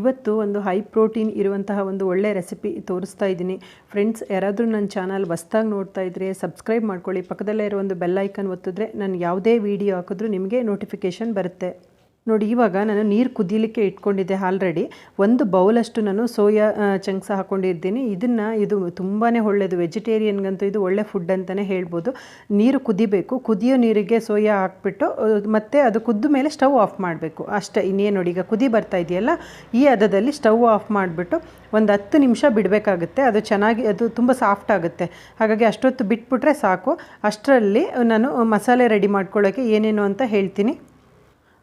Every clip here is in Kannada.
ಇವತ್ತು ಒಂದು ಹೈ ಪ್ರೋಟೀನ್ ಇರುವಂತಹ ಒಂದು ಒಳ್ಳೆ ರೆಸಿಪಿ ತೋರಿಸ್ತಾ ಇದ್ದೀನಿ. ಫ್ರೆಂಡ್ಸ್ ಯಾರಾದರೂ ನನ್ನ ಚಾನಲ್ ಹೊಸ್ದಾಗಿ ನೋಡ್ತಾ ಇದ್ರೆ ಸಬ್ಸ್ಕ್ರೈಬ್ ಮಾಡ್ಕೊಳ್ಳಿ. ಪಕ್ಕದಲ್ಲೇ ಇರೋ ಒಂದು ಬೆಲ್ ಐಕನ್ ಒತ್ತಿದ್ರೆ ನಾನು ಯಾವುದೇ ವಿಡಿಯೋ ಹಾಕಿದ್ರೂ ನಿಮಗೆ ನೋಟಿಫಿಕೇಷನ್ ಬರುತ್ತೆ. ನೋಡಿ, ಇವಾಗ ನಾನು ನೀರು ಕುದೀಲಿಕ್ಕೆ ಇಟ್ಕೊಂಡಿದ್ದೆ ಆಲ್ರೆಡಿ ಒಂದು ಬೌಲಷ್ಟು ನಾನು ಸೋಯಾ ಚಂಕ್ಸ್ ಹಾಕ್ಕೊಂಡಿದ್ದೀನಿ ಇದನ್ನು ಇದು ತುಂಬಾ ಒಳ್ಳೆಯದು ವೆಜಿಟೇರಿಯನ್ಗಂತೂ ಇದು ಒಳ್ಳೆ ಫುಡ್ ಅಂತಲೇ ಹೇಳ್ಬೋದು. ನೀರು ಕುದಿಬೇಕು. ಕುದಿಯೋ ನೀರಿಗೆ ಸೋಯಾ ಹಾಕ್ಬಿಟ್ಟು ಮತ್ತು ಅದು ಕುದ್ದ ಮೇಲೆ ಸ್ಟವ್ ಆಫ್ ಮಾಡಬೇಕು. ಅಷ್ಟೇ, ಇನ್ನೇನು ನೋಡಿ, ಈಗ ಕುದಿ ಬರ್ತಾ ಇದೆಯಲ್ಲ, ಈ ಹದದಲ್ಲಿ ಸ್ಟವ್ ಆಫ್ ಮಾಡಿಬಿಟ್ಟು ಒಂದು ಹತ್ತು ನಿಮಿಷ ಬಿಡಬೇಕಾಗುತ್ತೆ. ಅದು ಚೆನ್ನಾಗಿ, ಅದು ತುಂಬ ಸಾಫ್ಟ್ ಆಗುತ್ತೆ. ಹಾಗಾಗಿ ಅಷ್ಟೊತ್ತು ಬಿಟ್ಬಿಟ್ರೆ ಸಾಕು. ಅಷ್ಟರಲ್ಲಿ ನಾನು ಮಸಾಲೆ ರೆಡಿ ಮಾಡ್ಕೊಳ್ಳೋಕ್ಕೆ ಏನೇನು ಅಂತ ಹೇಳ್ತೀನಿ.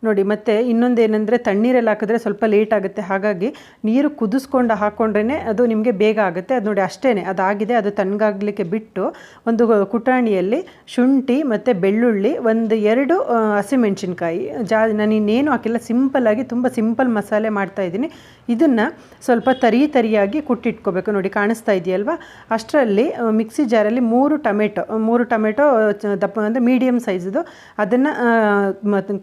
ನೋಡಿ, ಮತ್ತು ಇನ್ನೊಂದು ತಣ್ಣೀರೆಲ್ಲ ಹಾಕಿದ್ರೆ ಸ್ವಲ್ಪ ಲೇಟ್ ಆಗುತ್ತೆ. ಹಾಗಾಗಿ ನೀರು ಕುದಿಸ್ಕೊಂಡು ಹಾಕ್ಕೊಂಡ್ರೇ ಅದು ನಿಮಗೆ ಬೇಗ ಆಗುತ್ತೆ. ಅದು ನೋಡಿ ಅಷ್ಟೇ ಅದಾಗಿದೆ ಅದು ತಣ್ಣಗಾಗಲಿಕ್ಕೆ ಬಿಟ್ಟು ಒಂದು ಕುಟಾಣಿಯಲ್ಲಿ ಶುಂಠಿ ಮತ್ತು ಬೆಳ್ಳುಳ್ಳಿ, ಒಂದು ಎರಡು ಹಸಿಮೆಣ್ಸಿನ್ಕಾಯಿ. ಜಾ, ನಾನು ಇನ್ನೇನು ಹಾಕಿಲ್ಲ ಸಿಂಪಲ್ಲಾಗಿ ತುಂಬ ಸಿಂಪಲ್ ಮಸಾಲೆ ಮಾಡ್ತಾಯಿದ್ದೀನಿ ಇದನ್ನು ಸ್ವಲ್ಪ ತರಿ ತರಿಯಾಗಿ ಕುಟ್ಟಿಟ್ಕೋಬೇಕು. ನೋಡಿ, ಕಾಣಿಸ್ತಾ ಇದೆಯಲ್ವಾ? ಅಷ್ಟರಲ್ಲಿ ಮಿಕ್ಸಿ ಜಾರಲ್ಲಿ ಮೂರು ಟೊಮೆಟೊ ಮೂರು ಟೊಮೆಟೊ ದಪ್ಪ, ಅಂದರೆ ಮೀಡಿಯಮ್ ಸೈಜ್ದು ಅದನ್ನು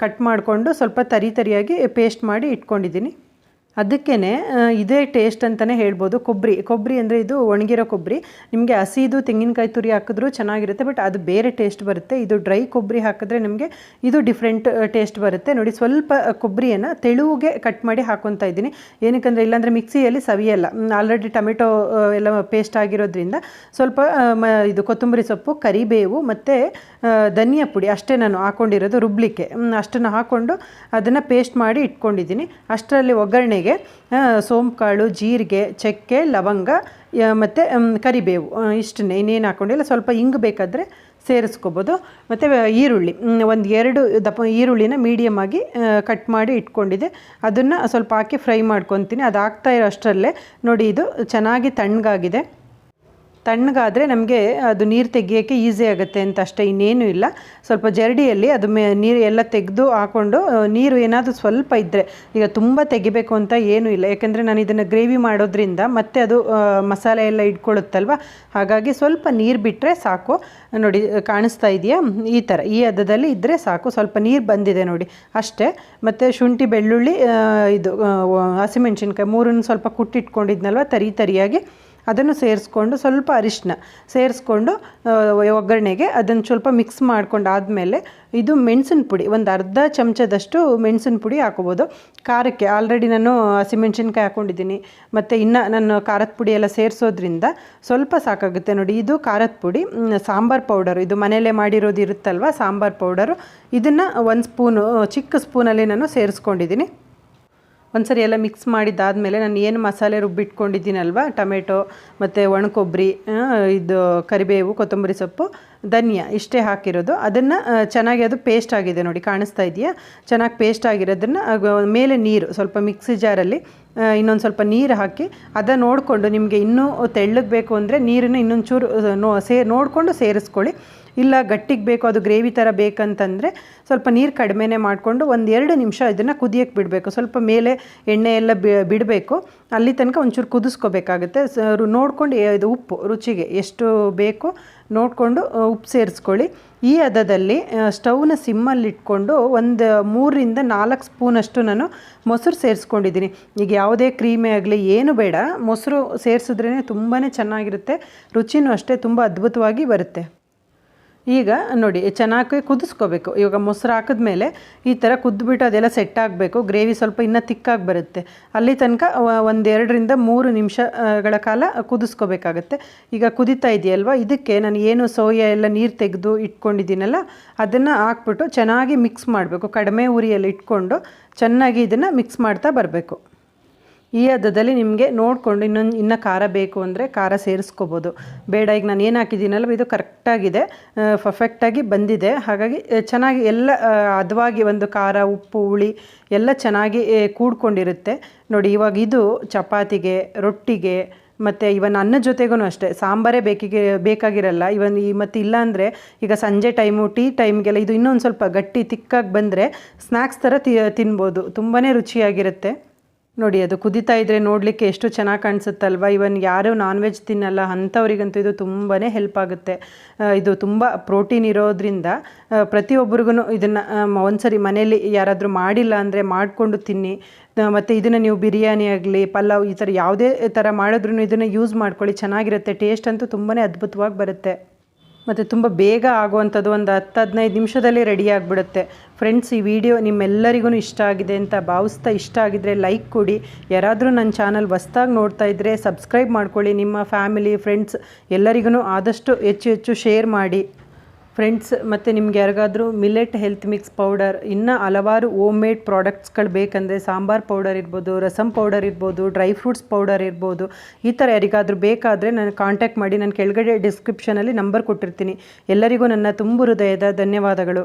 ಕಟ್ ಮಾಡಿಕೊಂಡು ಸ್ವಲ್ಪ ತರಿ ತರಿಯಾಗಿ ಪೇಸ್ಟ್ ಮಾಡಿ ಇಟ್ಕೊಂಡಿದ್ದೀನಿ. ಅದಕ್ಕೇ ಇದೇ ಟೇಸ್ಟ್ ಅಂತಲೇ ಹೇಳ್ಬೋದು. ಕೊಬ್ಬರಿ ಕೊಬ್ಬರಿ ಅಂದರೆ ಇದು ಒಣಗಿರೋ ಕೊಬ್ಬರಿ ನಿಮಗೆ ಹಸಿದು ತೆಂಗಿನಕಾಯಿ ತುರಿ ಹಾಕಿದ್ರೂ ಚೆನ್ನಾಗಿರುತ್ತೆ ಬಟ್ ಅದು ಬೇರೆ ಟೇಸ್ಟ್ ಬರುತ್ತೆ. ಇದು ಡ್ರೈ ಕೊಬ್ಬರಿ ಹಾಕಿದ್ರೆ ನಿಮಗೆ ಇದು ಡಿಫ್ರೆಂಟ್ ಟೇಸ್ಟ್ ಬರುತ್ತೆ. ನೋಡಿ, ಸ್ವಲ್ಪ ಕೊಬ್ಬರಿಯನ್ನು ತೆಳುವಿಗೆ ಕಟ್ ಮಾಡಿ ಹಾಕೊತಾ ಇದ್ದೀನಿ. ಏನಕ್ಕಂದರೆ, ಇಲ್ಲಾಂದರೆ ಮಿಕ್ಸಿಯಲ್ಲಿ ಸವಿಯಲ್ಲ. ಆಲ್ರೆಡಿ ಟೊಮೆಟೊ ಎಲ್ಲ ಪೇಸ್ಟ್ ಆಗಿರೋದ್ರಿಂದ ಸ್ವಲ್ಪ ಇದು ಕೊತ್ತಂಬರಿ ಸೊಪ್ಪು, ಕರಿಬೇವು ಮತ್ತು ಧನಿಯಾ ಪುಡಿ ಅಷ್ಟೇ ನಾನು ಹಾಕ್ಕೊಂಡಿರೋದು ರುಬ್ಲಿಕ್ಕೆ. ಅಷ್ಟನ್ನು ಹಾಕ್ಕೊಂಡು ಅದನ್ನು ಪೇಸ್ಟ್ ಮಾಡಿ ಇಟ್ಕೊಂಡಿದ್ದೀನಿ. ಅಷ್ಟರಲ್ಲಿ ಒಗ್ಗರಣೆಗೆ ಸೋಂಪು ಕಾಳು ಜೀರಿಗೆ, ಚಕ್ಕೆ, ಲವಂಗ ಮತ್ತು ಕರಿಬೇವು ಇಷ್ಟನ್ನೇ. ಇನ್ನೇನು ಹಾಕ್ಕೊಂಡಿಲ್ಲ ಸ್ವಲ್ಪ ಹಿಂಗೆ ಬೇಕಾದರೆ ಸೇರಿಸ್ಕೋಬೋದು. ಮತ್ತು ಈರುಳ್ಳಿ. ಒಂದು ಎರಡು ದಪ್ಪ, ಈರುಳ್ಳಿನ ಮೀಡಿಯಮ್ ಆಗಿ ಕಟ್ ಮಾಡಿ ಇಟ್ಕೊಂಡಿದ್ದೆ ಅದನ್ನು ಸ್ವಲ್ಪ ಹಾಕಿ ಫ್ರೈ ಮಾಡ್ಕೊತೀನಿ. ಅದು ಹಾಕ್ತಾ ಇರೋ ಅಷ್ಟರಲ್ಲೇ ನೋಡಿ ಇದು ಚೆನ್ನಾಗಿ ತಣ್ಣಗಾಗಿದೆ. ತಣ್ಣಗಾದರೆ ನಮಗೆ ಅದು ನೀರು ತೆಗಿಯೋಕ್ಕೆ ಈಸಿ ಆಗುತ್ತೆ ಅಂತ ಅಷ್ಟೇ, ಇನ್ನೇನು ಇಲ್ಲ. ಸ್ವಲ್ಪ ಜರಡಿಯಲ್ಲಿ ಅದು ಮೇ, ನೀರು ಎಲ್ಲ ತೆಗೆದು ಹಾಕ್ಕೊಂಡು ನೀರು ಏನಾದರೂ ಸ್ವಲ್ಪ ಇದ್ದರೆ ಈಗ ತುಂಬ ತೆಗಿಬೇಕು ಅಂತ ಏನೂ ಇಲ್ಲ. ಯಾಕೆಂದರೆ ನಾನು ಇದನ್ನು ಗ್ರೇವಿ ಮಾಡೋದ್ರಿಂದ ಮತ್ತೆ ಅದು ಮಸಾಲೆ ಎಲ್ಲ ಇಟ್ಕೊಳ್ಳುತ್ತಲ್ವ? ಹಾಗಾಗಿ ಸ್ವಲ್ಪ ನೀರು ಬಿಟ್ಟರೆ ಸಾಕು. ನೋಡಿ, ಕಾಣಿಸ್ತಾ ಇದೆಯಾ? ಈ ಥರ ಈ ಹದದಲ್ಲಿ ಇದ್ದರೆ ಸಾಕು. ಸ್ವಲ್ಪ ನೀರು ಬಂದಿದೆ ನೋಡಿ, ಅಷ್ಟೇ. ಮತ್ತು ಶುಂಠಿ, ಬೆಳ್ಳುಳ್ಳಿ ಇದು ಹಸಿಮೆಣ್ಸಿನ್ಕಾಯಿ ಮೂರನ್ನು ಸ್ವಲ್ಪ ಕುಟ್ಟಿಟ್ಕೊಂಡಿದ್ನಲ್ವ? ತರಿ ತರಿಯಾಗಿ. ಅದನ್ನು ಸೇರಿಸ್ಕೊಂಡು ಸ್ವಲ್ಪ ಅರಿಶಿನ ಸೇರಿಸ್ಕೊಂಡು ಒಗ್ಗರಣೆಗೆ ಅದನ್ನು ಸ್ವಲ್ಪ ಮಿಕ್ಸ್ ಮಾಡ್ಕೊಂಡು ಆದಮೇಲೆ ಇದು ಮೆಣಸಿನ ಪುಡಿ, ಒಂದು ಅರ್ಧ ಚಮಚದಷ್ಟು ಮೆಣಸಿನ ಪುಡಿ ಹಾಕೋಬೋದು. ಖಾರಕ್ಕೆ ಆಲ್ರೆಡಿ ನಾನು ಹಸಿಮೆಣ್ಸಿನ್ಕಾಯಿ ಹಾಕ್ಕೊಂಡಿದ್ದೀನಿ ಮತ್ತು ಇನ್ನು ನಾನು ಖಾರದ ಪುಡಿ ಎಲ್ಲ ಸೇರಿಸೋದ್ರಿಂದ ಸ್ವಲ್ಪ ಸಾಕಾಗುತ್ತೆ. ನೋಡಿ, ಇದು ಖಾರದ ಪುಡಿ ಸಾಂಬಾರು ಪೌಡರು. ಇದು ಮನೆಯಲ್ಲೇ ಮಾಡಿರೋದು ಇರುತ್ತಲ್ವ, ಸಾಂಬಾರು ಪೌಡರು. ಇದನ್ನು ಒಂದು ಸ್ಪೂನು ಚಿಕ್ಕ ಸ್ಪೂನಲ್ಲಿ ನಾನು ಸೇರಿಸ್ಕೊಂಡಿದ್ದೀನಿ. ಒಂದ್ಸರಿ ಎಲ್ಲ ಮಿಕ್ಸ್ ಮಾಡಿದ್ದಾದಮೇಲೆ ನಾನು ಏನು ಮಸಾಲೆ ರುಬ್ಬಿಟ್ಕೊಂಡಿದ್ದೀನಲ್ವ ಟೊಮೆಟೊ ಮತ್ತು ಒಣಕೊಬ್ಬರಿ ಇದು ಕರಿಬೇವು, ಕೊತ್ತಂಬರಿ ಸೊಪ್ಪು, ಧನಿಯಾ ಇಷ್ಟೇ ಹಾಕಿರೋದು. ಅದನ್ನು ಚೆನ್ನಾಗಿ ಅದು ಪೇಸ್ಟ್ ಆಗಿದೆ ನೋಡಿ, ಕಾಣಿಸ್ತಾ ಇದೆಯಾ? ಚೆನ್ನಾಗಿ ಪೇಸ್ಟ್ ಆಗಿರೋದನ್ನು ಮೇಲೆ ನೀರು ಸ್ವಲ್ಪ ಮಿಕ್ಸಿ ಜಾರಲ್ಲಿ ಇನ್ನೊಂದು ಸ್ವಲ್ಪ ನೀರು ಹಾಕಿ ಅದನ್ನು ನೋಡಿಕೊಂಡು ನಿಮಗೆ ಇನ್ನೂ ತೆಳ್ಳಗೆ ಬೇಕು ಅಂದರೆ ನೀರನ್ನು ಇನ್ನೊಂದು ಚೂರು ನೋ, ಸೇ, ನೋಡಿಕೊಂಡು ಸೇರಿಸ್ಕೊಳ್ಳಿ. ಇಲ್ಲ ಗಟ್ಟಿಗೆ ಬೇಕು, ಅದು ಗ್ರೇವಿ ಥರ ಬೇಕಂತಂದರೆ ಸ್ವಲ್ಪ ನೀರು ಕಡಿಮೆನೇ ಮಾಡಿಕೊಂಡು ಒಂದು ಎರಡು ನಿಮಿಷ ಇದನ್ನು ಕುದಿಯೋಕ್ಕೆ ಬಿಡಬೇಕು. ಸ್ವಲ್ಪ ಮೇಲೆ ಎಣ್ಣೆ ಎಲ್ಲ ಬಿಡಬೇಕು. ಅಲ್ಲಿ ತನಕ ಒಂಚೂರು ಕುದಿಸ್ಕೋಬೇಕಾಗುತ್ತೆ. ನೋಡ್ಕೊಂಡು ಇದು ಉಪ್ಪು, ರುಚಿಗೆ ಎಷ್ಟು ಬೇಕು ನೋಡಿಕೊಂಡು ಉಪ್ಪು ಸೇರಿಸ್ಕೊಳ್ಳಿ. ಈ ಹದದಲ್ಲಿ ಸ್ಟವ್ನ ಸಿಮ್ಮಲ್ಲಿಟ್ಕೊಂಡು ಒಂದು ಮೂರರಿಂದ ನಾಲ್ಕು ಸ್ಪೂನಷ್ಟು ನಾನು ಮೊಸರು ಸೇರಿಸ್ಕೊಂಡಿದ್ದೀನಿ. ಈಗ ಯಾವುದೇ ಕ್ರೀಮೆ ಆಗಲಿ, ಏನು ಬೇಡ. ಮೊಸರು ಸೇರಿಸಿದ್ರೇ ತುಂಬಾ ಚೆನ್ನಾಗಿರುತ್ತೆ. ರುಚಿನೂ ಅಷ್ಟೇ ತುಂಬ ಅದ್ಭುತವಾಗಿ ಬರುತ್ತೆ. ಈಗ ನೋಡಿ, ಚೆನ್ನಾಗಿ ಕುದಿಸ್ಕೋಬೇಕು. ಇವಾಗ ಮೊಸರು ಹಾಕಿದ್ಮೇಲೆ ಈ ಥರ ಕುದ್ದುಬಿಟ್ಟು ಅದೆಲ್ಲ ಸೆಟ್ ಆಗಬೇಕು. ಗ್ರೇವಿ ಸ್ವಲ್ಪ ಇನ್ನೂ ತಿಕ್ಕಾಗಿ ಬರುತ್ತೆ. ಅಲ್ಲಿ ತನಕ ಒಂದೆರಡರಿಂದ ಮೂರು ನಿಮಿಷಗಳ ಕಾಲ ಕುದಿಸ್ಕೋಬೇಕಾಗತ್ತೆ. ಈಗ ಕುದಿತಾ ಇದೆಯಲ್ವ? ಇದಕ್ಕೆ ನಾನು ಏನು ಸೋಯಾ ಎಲ್ಲ ನೀರು ತೆಗೆದು ಇಟ್ಕೊಂಡಿದ್ದೀನಲ್ಲ, ಅದನ್ನು ಹಾಕ್ಬಿಟ್ಟು ಚೆನ್ನಾಗಿ ಮಿಕ್ಸ್ ಮಾಡಬೇಕು. ಕಡಿಮೆ ಉರಿಯಲ್ಲಿ ಇಟ್ಕೊಂಡು ಚೆನ್ನಾಗಿ ಇದನ್ನು ಮಿಕ್ಸ್ ಮಾಡ್ತಾ ಬರಬೇಕು. ಈ ಹದದಲ್ಲಿ ನಿಮಗೆ ನೋಡಿಕೊಂಡು ಇನ್ನೊಂದು, ಇನ್ನು ಖಾರ ಬೇಕು ಅಂದರೆ ಖಾರ ಸೇರಿಸ್ಕೋಬೋದು. ಬೇಡ, ಈಗ ನಾನು ಏನು ಹಾಕಿದ್ದೀನಲ್ಲ, ಇದು ಕರೆಕ್ಟಾಗಿದೆ ಪರ್ಫೆಕ್ಟಾಗಿ ಬಂದಿದೆ. ಹಾಗಾಗಿ ಚೆನ್ನಾಗಿ ಎಲ್ಲ ಹದವಾಗಿ ಒಂದು ಖಾರ, ಉಪ್ಪು, ಹುಳಿ ಎಲ್ಲ ಚೆನ್ನಾಗಿ ಕೂಡ್ಕೊಂಡಿರುತ್ತೆ. ನೋಡಿ, ಇವಾಗ ಇದು ಚಪಾತಿಗೆ, ರೊಟ್ಟಿಗೆ, ಮತ್ತು ಇವನ್ ಅನ್ನ ಜೊತೆಗೂ ಅಷ್ಟೇ. ಸಾಂಬಾರೇ ಬೇಕಿಗೆ, ಬೇಕಾಗಿರಲ್ಲ. ಇವನ್ ಈ, ಮತ್ತು ಇಲ್ಲಾಂದರೆ ಈಗ ಸಂಜೆ ಟೈಮು, ಟೀ ಟೈಮ್ಗೆಲ್ಲ ಇದು ಇನ್ನೊಂದು ಸ್ವಲ್ಪ ಗಟ್ಟಿ, ತಿಕ್ಕಾಗಿ ಬಂದರೆ ಸ್ನ್ಯಾಕ್ಸ್ ಥರ ತಿನ್ಬೋದು. ತುಂಬಾ ರುಚಿಯಾಗಿರುತ್ತೆ. ನೋಡಿ, ಅದು ಕುದಿತಾ ಇದ್ರೆ ನೋಡಲಿಕ್ಕೆ ಎಷ್ಟು ಚೆನ್ನಾಗಿ ಕಾಣಿಸುತ್ತಲ್ವ? ಇವನ್ ಯಾರು ನಾನ್ ವೆಜ್ ತಿನ್ನಲ್ಲ, ಅಂಥವ್ರಿಗಂತೂ ಇದು ತುಂಬಾ ಹೆಲ್ಪ್ ಆಗುತ್ತೆ. ಇದು ತುಂಬ ಪ್ರೋಟೀನ್ ಇರೋದ್ರಿಂದ ಪ್ರತಿಯೊಬ್ಬರಿಗೂ ಇದನ್ನು ಒಂದ್ಸರಿ ಮನೆಯಲ್ಲಿ ಯಾರಾದರೂ ಮಾಡಿಲ್ಲ ಅಂದರೆ ಮಾಡಿಕೊಂಡು ತಿನ್ನಿ. ಮತ್ತು ಇದನ್ನು ನೀವು ಬಿರಿಯಾನಿ ಆಗಲಿ, ಪಲಾವ್, ಈ ಥರ ಯಾವುದೇ ಥರ ಮಾಡಿದ್ರೂ ಇದನ್ನು ಯೂಸ್ ಮಾಡ್ಕೊಳ್ಳಿ. ಚೆನ್ನಾಗಿರುತ್ತೆ ಟೇಸ್ಟ್ ಅಂತೂ ತುಂಬಾ ಅದ್ಭುತವಾಗಿ ಬರುತ್ತೆ. ಮತ್ತು ತುಂಬ ಬೇಗ ಆಗುವಂಥದ್ದು ಒಂದು ಹತ್ತು, ಹದಿನೈದು ನಿಮಿಷದಲ್ಲಿ ರೆಡಿ ಆಗಿಬಿಡುತ್ತೆ. ಫ್ರೆಂಡ್ಸ್ ಈ ವಿಡಿಯೋ ನಿಮ್ಮೆಲ್ಲರಿಗೂ ಇಷ್ಟ ಆಗಿದೆ ಅಂತ ಭಾವಿಸ್ತಾ ಇಷ್ಟ ಆಗಿದ್ರೆ ಲೈಕ್ ಕೊಡಿ. ಯಾರಾದರೂ ನನ್ನ ಚಾನಲ್ ಹೊಸ್ದಾಗಿ ನೋಡ್ತಾ ಇದ್ದರೆ ಸಬ್ಸ್ಕ್ರೈಬ್ ಮಾಡ್ಕೊಳ್ಳಿ. ನಿಮ್ಮ ಫ್ಯಾಮಿಲಿ ಫ್ರೆಂಡ್ಸ್ ಎಲ್ಲರಿಗೂ ಆದಷ್ಟು ಹೆಚ್ಚು ಹೆಚ್ಚು ಶೇರ್ ಮಾಡಿ. ಫ್ರೆಂಡ್ಸ್, ಮತ್ತು ನಿಮ್ಗೆ ಯಾರಿಗಾದರೂ ಮಿಲೆಟ್ ಹೆಲ್ತ್ ಮಿಕ್ಸ್ ಪೌಡರ್, ಇನ್ನು ಹಲವಾರು ಓಮ್ ಮೇಡ್ ಪ್ರಾಡಕ್ಟ್ಸ್ಗಳು ಬೇಕಂದರೆ ಸಾಂಬಾರ್ ಪೌಡರ್ ಇರ್ಬೋದು ರಸಮ್ ಪೌಡರ್ ಇರ್ಬೋದು ಡ್ರೈ ಫ್ರೂಟ್ಸ್ ಪೌಡರ್ ಇರ್ಬೋದು, ಈ ಥರ ಯಾರಿಗಾದರೂ ಬೇಕಾದರೆ ನಾನು ಕಾಂಟ್ಯಾಕ್ಟ್ ಮಾಡಿ, ನಾನು ಕೆಳಗಡೆ ಡಿಸ್ಕ್ರಿಪ್ಷನಲ್ಲಿ ನಂಬರ್ ಕೊಟ್ಟಿರ್ತೀನಿ. ಎಲ್ಲರಿಗೂ ನನ್ನ ತುಂಬು ಹೃದಯದ ಧನ್ಯವಾದಗಳು.